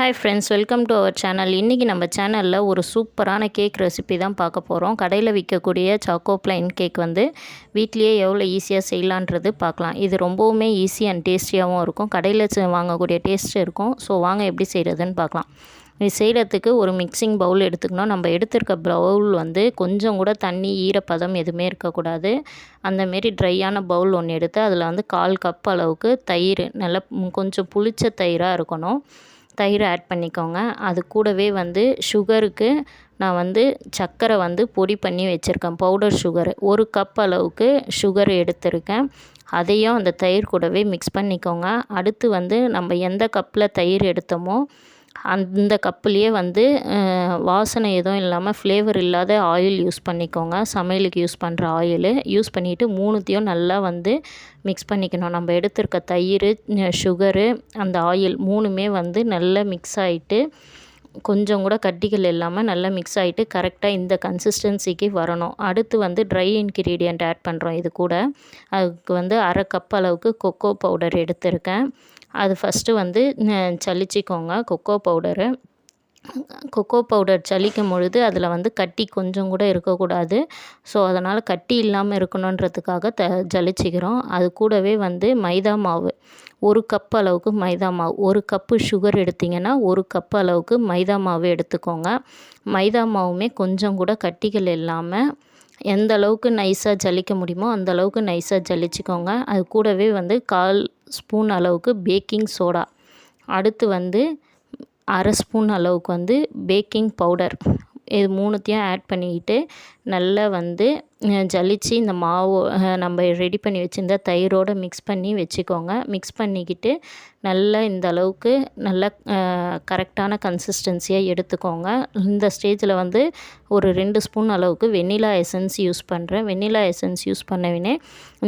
Hi friends welcome to our channel இன்றைக்கி நம்ம சேனலில் ஒரு சூப்பரான கேக் ரெசிபி தான் பார்க்க போகிறோம் கடையில் விற்கக்கூடிய சாக்கோ பிளைன் கேக் வந்து வீட்லேயே எவ்வளோ ஈஸியாக செய்யலான்றது பார்க்கலாம். இது ரொம்பவுமே ஈஸி அண்ட் டேஸ்டியாகவும் இருக்கும். கடையில் வாங்கக்கூடிய டேஸ்ட் இருக்கும். ஸோ வாங்க எப்படி செய்கிறதுன்னு பார்க்கலாம். இது செய்கிறதுக்கு ஒரு மிக்சிங் பவுல் எடுத்துக்கணும். நம்ம எடுத்திருக்க பவுல் வந்து கொஞ்சம் கூட தண்ணி ஈரப்பதம் எதுவுமே இருக்கக்கூடாது. அந்தமாரி ட்ரையான பவுல் ஒன்று எடுத்து அதில் வந்து கால் கப் அளவுக்கு தயிர் நல்லா கொஞ்சம் புளிச்ச தயிராக இருக்கணும். தயிர் ஆட் பண்ணிக்கோங்க. அது கூடவே வந்து சுகருக்கு நான் வந்து சர்க்கரை வந்து பொடி பண்ணி வச்சுருக்கேன். பவுடர் சுகர் ஒரு கப் அளவுக்கு சுகர் எடுத்திருக்கேன். அதையும் அந்த தயிர் கூடவே மிக்ஸ் பண்ணிக்கோங்க. அடுத்து வந்து நம்ம எந்த கப்பில் தயிர் எடுத்தோமோ அந்த கப்புலேயே வந்து வாசனை எதுவும் இல்லாமல் ஃப்ளேவர் இல்லாத ஆயில் யூஸ் பண்ணிக்கோங்க. சமையலுக்கு யூஸ் பண்ணுற ஆயிலு யூஸ் பண்ணிவிட்டு மூணுத்தையும் நல்லா வந்து மிக்ஸ் பண்ணிக்கணும். நம்ம எடுத்திருக்க தயிர் சுகரு அந்த ஆயில் மூணுமே வந்து நல்லா மிக்ஸ் ஆகிட்டு கொஞ்சம் கூட கட்டிகள் இல்லாமல் நல்லா மிக்ஸ் ஆகிட்டு கரெக்டாக இந்த கன்சிஸ்டன்சிக்கு வரணும். அடுத்து வந்து ட்ரை இன்க்ரீடியண்ட் ஆட் பண்ணுறோம் இது கூட. அதுக்கு வந்து அரை கப் அளவுக்கு கொக்கோ பவுடர் எடுத்திருக்கேன். அது ஃபஸ்ட்டு வந்து சலிச்சிக்கோங்க கொக்கோ பவுடரு கொக்கோ பவுடர் சலிக்கும் பொழுது அதில் வந்து கட்டி கொஞ்சம் கூட இருக்கக்கூடாது. ஸோ அதனால் கட்டி இல்லாமல் இருக்கணுன்றதுக்காக த ஜலிச்சிக்கிறோம். அது கூடவே வந்து மைதா மாவு. ஒரு கப் அளவுக்கு மைதா மாவு. ஒரு கப்பு சுகர் எடுத்திங்கன்னா ஒரு கப் அளவுக்கு மைதா மாவு எடுத்துக்கோங்க. மைதா மாவுமே கொஞ்சம் கூட கட்டிகள் இல்லாமல் எந்த அளவுக்கு நைஸாக ஜலிக்க முடியுமோ அந்த அளவுக்கு நைஸாக ஜலிச்சுக்கோங்க. அது கூடவே வந்து கால் ஸ்பூன் அளவுக்கு பேக்கிங் சோடா அடுத்து வந்து அரை ஸ்பூன் அளவுக்கு வந்து பேக்கிங் பவுடர் இது மூணுத்தையும் ஆட் பண்ணிக்கிட்டு நல்லா வந்து ஜலிச்சு இந்த மாவு நம்ம ரெடி பண்ணி வச்சுருந்த தயிரோடு மிக்ஸ் பண்ணி வச்சுக்கோங்க. மிக்ஸ் பண்ணிக்கிட்டு நல்லா இந்த அளவுக்கு நல்லா கரெக்டான கன்சிஸ்டன்சியாக எடுத்துக்கோங்க. இந்த ஸ்டேஜில் வந்து ஒரு ரெண்டு ஸ்பூன் அளவுக்கு வெண்ணிலா எசன்ஸ் யூஸ் பண்ணுறேன் வெண்ணிலா எசன்ஸ் யூஸ் பண்ணவினே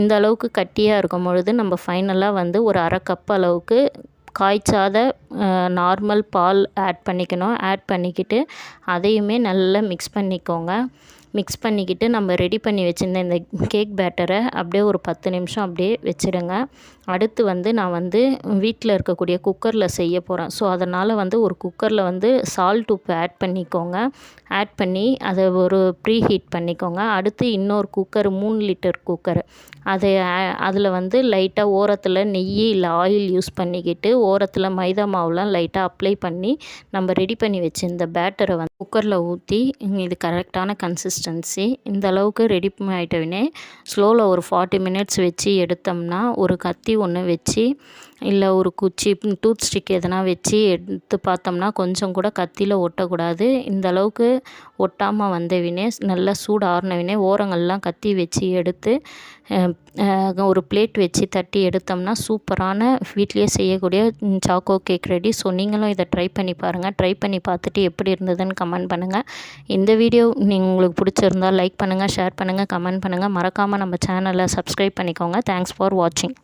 இந்த அளவுக்கு கட்டியாக இருக்கும் பொழுது நம்ம ஃபைனலாக வந்து ஒரு அரை கப் அளவுக்கு காய்ச்சாத நார்மல் பால் ஆட் பண்ணிக்கணும். ஆட் பண்ணிக்கிட்டு அதையுமே நல்லா மிக்ஸ் பண்ணிக்கோங்க. மிக்ஸ் பண்ணிக்கிட்டு நம்ம ரெடி பண்ணி வச்சுருந்த இந்த கேக் பேட்டரை அப்படியே ஒரு பத்து நிமிஷம் அப்படியே வச்சுடுங்க அடுத்து வந்து நான் வந்து வீட்டில் இருக்கக்கூடிய குக்கரில் செய்ய போகிறேன் ஸோ அதனால் வந்து ஒரு குக்கரில் வந்து சால்ட் உப்பு ஆட் பண்ணிக்கோங்க. ஆட் பண்ணி அதை ஒரு ப்ரீ ஹீட் பண்ணிக்கோங்க. அடுத்து இன்னொரு குக்கர் மூணு லிட்டர் குக்கர் அதை அதில் வந்து லைட்டாக ஓரத்தில் நெய் இல்லை ஆயில் யூஸ் பண்ணிக்கிட்டு ஓரத்தில் மைதா மாவுலாம் லைட்டாக அப்ளை பண்ணி நம்ம ரெடி பண்ணி வச்சுருந்த பேட்டரை வந்து குக்கரில் ஊற்றி இது கரெக்டான கன்சிஸ்டன்சி இந்த அளவுக்கு ரெடி ஆகிட்டவுடனே ஸ்லோவில் ஒரு ஃபார்ட்டி மினிட்ஸ் வச்சு எடுத்தோம்னா ஒரு கத்தி கத்தி ஒன்று வச்சு இல்லை ஒரு குச்சி டூத் ஸ்டிக் எதனா வச்சு எடுத்து பார்த்தோம்னா கொஞ்சம் கூட கத்தியில் ஒட்டக்கூடாது. இந்த அளவுக்கு ஒட்டாமல் வந்தவினே நல்லா சூடு ஆறினவினே ஓரங்கள்லாம் கத்தி வச்சு எடுத்து ஒரு பிளேட் வச்சு தட்டி எடுத்தோம்னா சூப்பரான வீட்லேயே செய்யக்கூடிய சாக்கோ கேக் ரெடி. ஸோ நீங்களும் இதை ட்ரை பண்ணி பாருங்கள் ட்ரை பண்ணி பார்த்துட்டு எப்படி இருந்ததுன்னு கமெண்ட் பண்ணுங்கள் இந்த வீடியோ நீங்கள் உங்களுக்கு பிடிச்சிருந்தால் லைக் பண்ணுங்கள் ஷேர் பண்ணுங்கள் கமெண்ட் பண்ணுங்கள் மறக்காமல் நம்ம சேனலை சப்ஸ்கிரைப் பண்ணிக்கோங்க. தேங்க்ஸ் ஃபார் வாட்சிங்